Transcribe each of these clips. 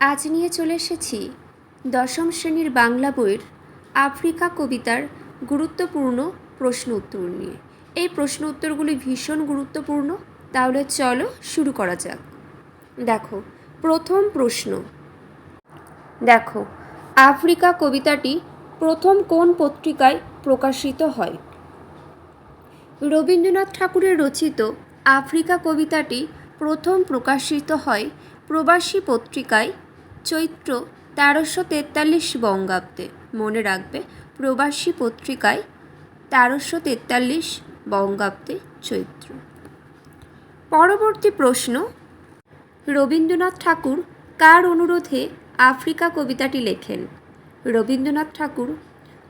আজ নিয়ে চলে এসেছি দশম শ্রেণির বাংলা বইয়ের আফ্রিকা কবিতার গুরুত্বপূর্ণ প্রশ্ন উত্তর নিয়ে। এই প্রশ্ন উত্তরগুলি ভীষণ গুরুত্বপূর্ণ, তাহলে চলো শুরু করা যাক। দেখো, প্রথম প্রশ্ন। দেখো, আফ্রিকা কবিতাটি প্রথম কোন পত্রিকায় প্রকাশিত হয়? রবীন্দ্রনাথ ঠাকুরের রচিত আফ্রিকা কবিতাটি প্রথম প্রকাশিত হয় প্রবাসী পত্রিকায় চৈত্র তেরোশো তেতাল্লিশ বঙ্গাব্দে। মনে রাখবে, প্রবাসী পত্রিকায় তেরোশো তেতাল্লিশ বঙ্গাব্দে চৈত্র। পরবর্তী প্রশ্ন, রবীন্দ্রনাথ ঠাকুর কার অনুরোধে আফ্রিকা কবিতাটি লেখেন? রবীন্দ্রনাথ ঠাকুর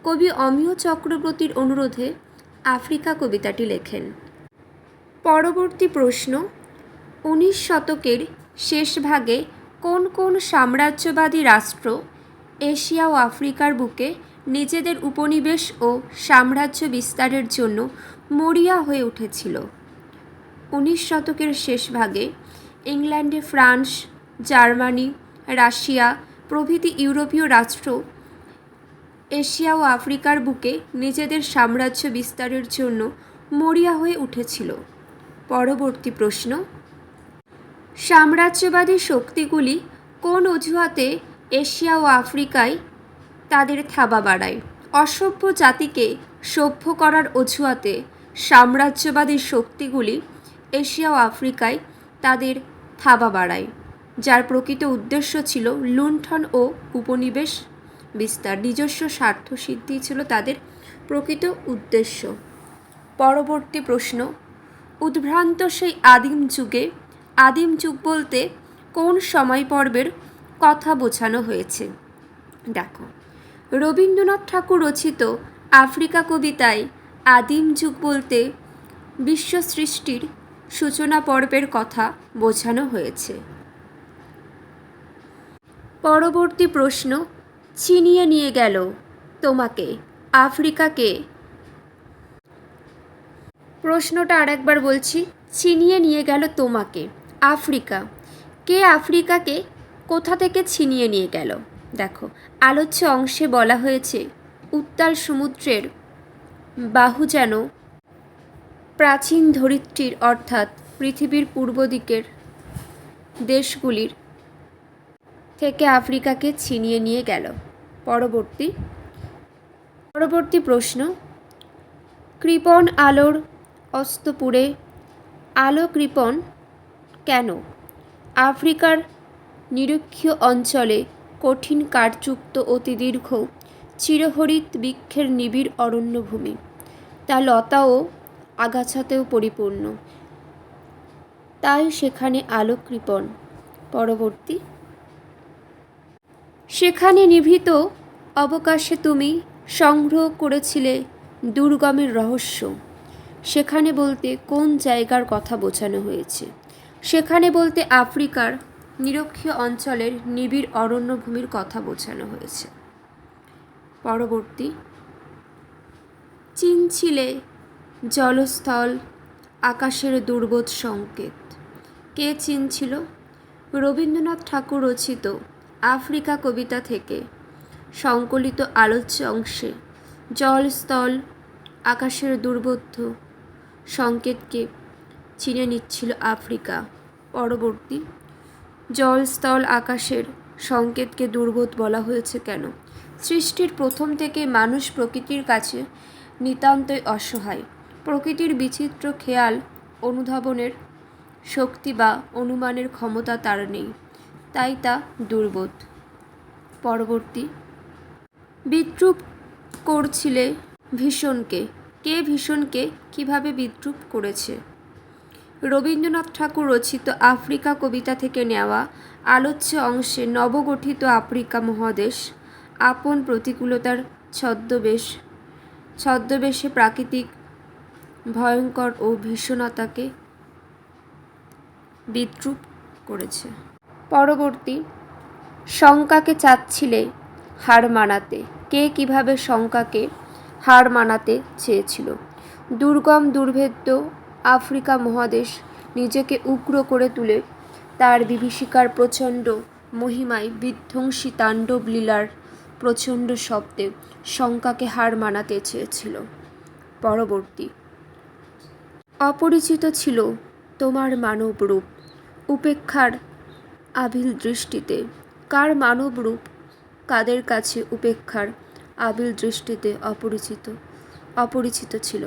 কবি অমিয় চক্রবর্তীর অনুরোধে আফ্রিকা কবিতাটি লেখেন। পরবর্তী প্রশ্ন, উনিশ শতকের শেষ ভাগে কোন কোন সাম্রাজ্যবাদী রাষ্ট্র এশিয়া ও আফ্রিকার বুকে নিজেদের উপনিবেশ ও সাম্রাজ্য বিস্তারের জন্য মরিয়া হয়ে উঠেছিল? উনিশ শতকের শেষ ভাগে ইংল্যান্ডে ফ্রান্স, জার্মানি, রাশিয়া প্রভৃতি ইউরোপীয় রাষ্ট্র এশিয়া ও আফ্রিকার বুকে নিজেদের সাম্রাজ্য বিস্তারের জন্য মরিয়া হয়ে উঠেছিল। পরবর্তী প্রশ্ন সাম্রাজ্যবাদী শক্তিগুলি কোন অজুহাতে এশিয়া ও আফ্রিকায় তাদের থাবা বাড়ায়? অসভ্য জাতিকে সভ্য করার অজুহাতে সাম্রাজ্যবাদী শক্তিগুলি এশিয়া ও আফ্রিকায় তাদের থাবা বাড়ায়, যার প্রকৃত উদ্দেশ্য ছিল লুণ্ঠন ও উপনিবেশ বিস্তার। নিজস্ব স্বার্থ সিদ্ধি ছিল তাদের প্রকৃত উদ্দেশ্য। পরবর্তী প্রশ্ন, উদ্ভ্রান্ত সেই আদিম যুগে আদিম যুগ বলতে কোন সময় পর্বের কথা বোঝানো হয়েছে? দেখো, রবীন্দ্রনাথ ঠাকুর রচিত আফ্রিকা কবিতায় আদিম যুগ বলতে বিশ্ব সৃষ্টির সূচনা পর্বের কথা বোঝানো হয়েছে। পরবর্তী প্রশ্ন, ছিনিয়ে নিয়ে গেল তোমাকে, আফ্রিকাকে? প্রশ্নটা আরেকবার বলছি, ছিনিয়ে নিয়ে গেল তোমাকে। আফ্রিকা। কে আফ্রিকাকে কোথা থেকে ছিনিয়ে নিয়ে গেল? দেখো, আলোচ্য অংশে বলা হয়েছে, উত্তাল সমুদ্রের বাহু যেন প্রাচীন ধরিত্রীর, অর্থাৎ পৃথিবীর পূর্ব দিকের দেশগুলির থেকে আফ্রিকাকে ছিনিয়ে নিয়ে গেল। পরবর্তী পরবর্তী প্রশ্ন। কৃপণ আলোর অস্তপুরে আলো কৃপণ কেন? আফ্রিকার নিরক্ষীয় অঞ্চলে কঠিন কাঠযুক্ত অতি দীর্ঘ চিরহরিত বৃক্ষের নিবিড় অরণ্যভূমি। তা লতা ও আগাছাতেও পরিপূর্ণ। তাই সেখানে আলো কৃপণ পরবর্তী। সেখানে নিভৃত অবকাশে তুমি সংগ্রহ করেছিলে দুর্গমের রহস্য। সেখানে বলতে কোন জায়গার কথা বোঝানো হয়েছে? সেখানে বলতে আফ্রিকার নিরক্ষীয় অঞ্চলের নিবিড় অরণ্যভূমির কথা বোঝানো হয়েছে। পরবর্তী চীন ছিলে জলস্থল আকাশের দুর্বোধ সংকেত। কে চীন ছিল রবীন্দ্রনাথ ঠাকুর রচিত আফ্রিকা কবিতা থেকে সংকলিত আলোচ্য অংশে জলস্থল আকাশের দুর্বোধ্য সংকেতকে চিনে নিচ্ছিল আফ্রিকা। পরবর্তী জলস্থল আকাশের সংকেতকে দুর্বোধ বলা হয়েছে কেন? সৃষ্টির প্রথম থেকে মানুষ প্রকৃতির কাছে নিতান্তই অসহায়। প্রকৃতির বিচিত্র খেয়াল, অনুধাবনের শক্তি বা অনুমানের ক্ষমতা তার নেই, তাই তা দুর্বোধ। পরবর্তী, বিদ্রুপ করছিলে ভীষণকে। কে ভীষণকে, কীভাবে বিদ্রুপ করেছে? রবীন্দ্রনাথ ঠাকুর রচিত আফ্রিকা কবিতা থেকে নেওয়া আলোচ্য অংশে নবগঠিত আফ্রিকা মহাদেশ, আপন প্রতিকূলতার ছদ্মবেশ, ছদ্মবেশে প্রাকৃতিক, ভয়ঙ্কর ও ভীষণতাকে বিদ্রুপ করেছে। পরবর্তী, শঙ্কাকে চাচ্ছিলে হার মানাতে। কে কীভাবে শঙ্কাকে হার মানাতে চেয়েছিল? দুর্গম, দুর্ভেদ্য আফ্রিকা মহাদেশ নিজেকে উগ্র করে তুলে তার বিভীষিকার প্রচণ্ড মহিমায় বিধ্বংসী তাণ্ডব লীলার প্রচণ্ড শব্দে শঙ্কাকে হার মানাতে চেয়েছিল। পরবর্তী। অপরিচিত ছিল তোমার মানব রূপ। উপেক্ষার আবিল দৃষ্টিতে কার মানব রূপ? কাদের কাছে উপেক্ষার আবিল দৃষ্টিতে অপরিচিত? অপরিচিত ছিল।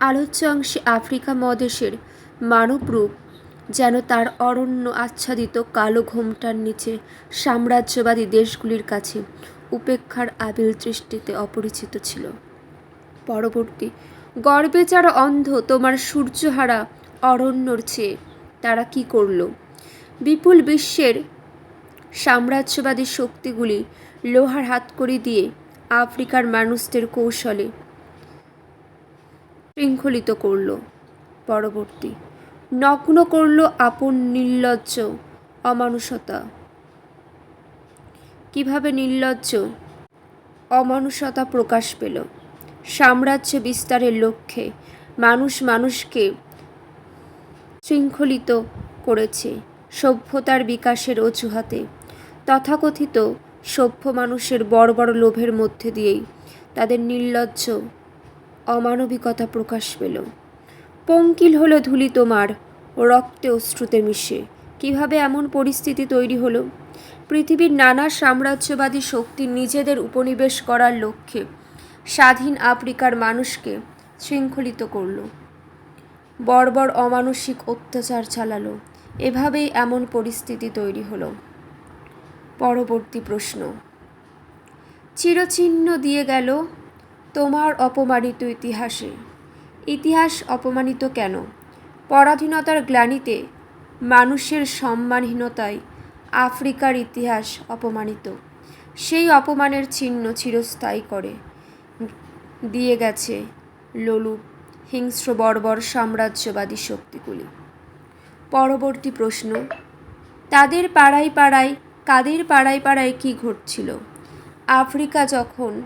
আলোচ্য অংশে আফ্রিকা মহাদেশের মানবরূপ যেন তার অরণ্য আচ্ছাদিত কালো ঘোমটার নিচে সাম্রাজ্যবাদী দেশগুলির কাছে উপেক্ষার আবিল দৃষ্টিতে অপরিচিত ছিল। পরবর্তী, গর্বে যারা অন্ধ, তোমার সূর্যহারা অরণ্যর চেয়ে, তারা কি করল? বিপুল বিশ্বের সাম্রাজ্যবাদী শক্তিগুলি লোহার হাতকড়ি দিয়ে আফ্রিকার মানুষদের কৌশলে শৃঙ্খলিত করল। পরবর্তী, নগ্ন করল আপন নির্লজ্জ অমানুষতা। কীভাবে নির্লজ্জ অমানুষতা প্রকাশ পেল? সাম্রাজ্য বিস্তারের লক্ষ্যে মানুষ মানুষকে শৃঙ্খলিত করেছে সভ্যতার বিকাশের অজুহাতে। তথাকথিত সভ্য মানুষের বড় বড় লোভের মধ্যে দিয়েই তাদের নির্লজ্জ অমানবিকতা প্রকাশ পেল। পঙ্কিল হলো ধুলি তোমার, রক্তে অশ্রুতে মিশে। কীভাবে এমন পরিস্থিতি তৈরি হলো? পৃথিবীর নানা সাম্রাজ্যবাদী শক্তি নিজেদের উপনিবেশ করার লক্ষ্যে স্বাধীন আফ্রিকার মানুষকে শৃঙ্খলিত করল। বর্বর অমানসিক অত্যাচার চালালো। এভাবেই এমন পরিস্থিতি তৈরি হলো। পরবর্তী প্রশ্ন। চিরচিহ্ন দিয়ে গেল তোমার অপমানিত ইতিহাসে। ইতিহাস অপমানিত কেন? পরাধীনতার গ্লানিতে মানুষের সম্মানহীনতায় আফ্রিকার ইতিহাস অপমানিত। সেই অপমানের চিহ্ন চিরস্থায়ী করে। দিয়ে গেছে লোলুপ হিংস্র বর্বর সাম্রাজ্যবাদী শক্তিগুলি। পরবর্তী প্রশ্ন, তাদের পাড়ায় পাড়ায়, কাদের পাড়ায় পাড়ায় কী ঘটছিল? আফ্রিকা যখন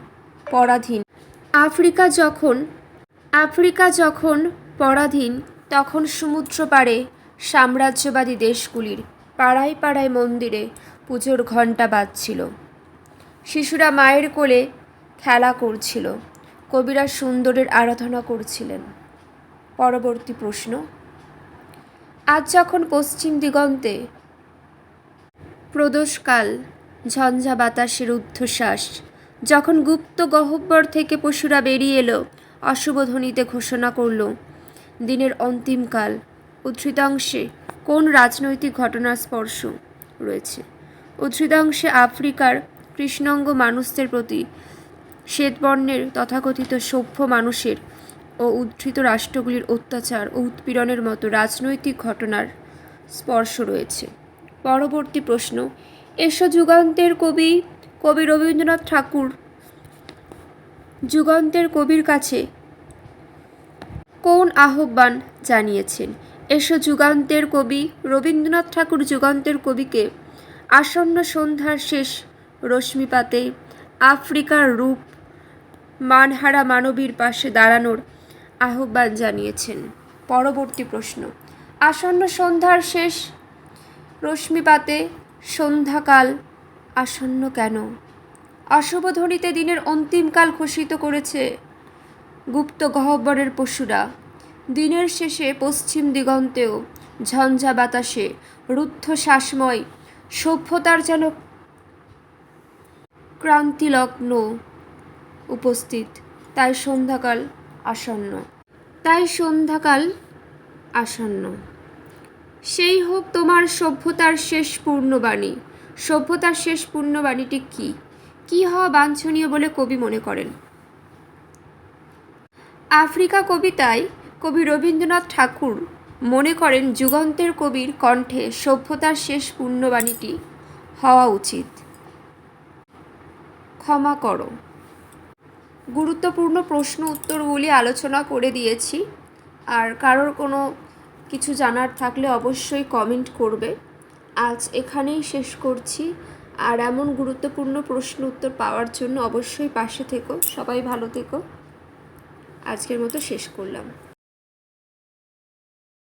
পরাধীন আফ্রিকা যখন আফ্রিকা যখন পরাধীন, তখন সমুদ্র পাড়ে সাম্রাজ্যবাদী দেশগুলির পাড়ায় পাড়ায় মন্দিরে পুজোর ঘণ্টা বাজছিল। শিশুরা মায়ের কোলে খেলা করছিল। কবিরা সুন্দরের আরাধনা করছিলেন। পরবর্তী প্রশ্ন, আজ যখন পশ্চিম দিগন্তে প্রদোষকাল, ঝঞ্ঝা বাতাসের ঊর্ধ্বশ্বাস যখন গুপ্ত গহ্বর থেকে পশুরা বেরিয়ে এলো, অশুভ ধ্বনিতে ঘোষণা করল, দিনের অন্তিমকাল উদ্ধৃতাংশে কোন রাজনৈতিক ঘটনার স্পর্শ রয়েছে? উদ্ধৃতাংশে আফ্রিকার কৃষ্ণাঙ্গ মানুষদের প্রতি শ্বেতবর্ণের তথাকথিত সভ্য মানুষের ও উদ্ধৃত রাষ্ট্রগুলির অত্যাচার ও উৎপীড়নের মতো রাজনৈতিক ঘটনার স্পর্শ রয়েছে। পরবর্তী প্রশ্ন, এসো যুগান্তের কবি কবি রবীন্দ্রনাথ ঠাকুর। যুগান্তের কবির কাছে কোন আহ্বান জানিয়েছেন? এসো যুগান্তের কবি রবীন্দ্রনাথ ঠাকুর যুগান্তের কবিকে আসন্ন সন্ধ্যার শেষ রশ্মিপাতে আফ্রিকার রূপ মানহারা মানবীর পাশে দাঁড়ানোর আহ্বান জানিয়েছেন। পরবর্তী প্রশ্ন, আসন্ন সন্ধ্যার শেষ রশ্মিপাতে সন্ধ্যাকাল আসন্ন কেন? অশুভ ধ্বনিতে দিনের অন্তিমকাল ঘোষিত করেছে গুপ্ত গহ্বরের পশুরা। দিনের শেষে পশ্চিম দিগন্তেও ঝঞ্ঝা বাতাসে রুদ্ধ শ্বাসময় সভ্যতার যেন ক্রান্তিলগ্ন উপস্থিত। তাই সন্ধ্যাকাল আসন্ন। তাই সন্ধ্যাকাল আসন্ন। সেই হোক তোমার সভ্যতার শেষ পূর্ণবাণী। সভ্যতার শেষ পূর্ণবাণীটি কি? কি হওয়া বাঞ্ছনীয় বলে কবি মনে করেন? আফ্রিকা কবিতায় কবি রবীন্দ্রনাথ ঠাকুর মনে করেন যুগন্তের কবির কণ্ঠে সভ্যতার শেষ পূর্ণবাণীটি হওয়া উচিত। ক্ষমা করো। গুরুত্বপূর্ণ প্রশ্ন উত্তরগুলি আলোচনা করে দিয়েছি। আর কারোর কোনো কিছু জানার থাকলে অবশ্যই কমেন্ট করবে। আজ এখানেই শেষ করছি। আর এমন গুরুত্বপূর্ণ প্রশ্ন উত্তর পাওয়ার জন্য অবশ্যই পাশে থেকো। সবাই ভালো থেকো। আজকের মতো শেষ করলাম।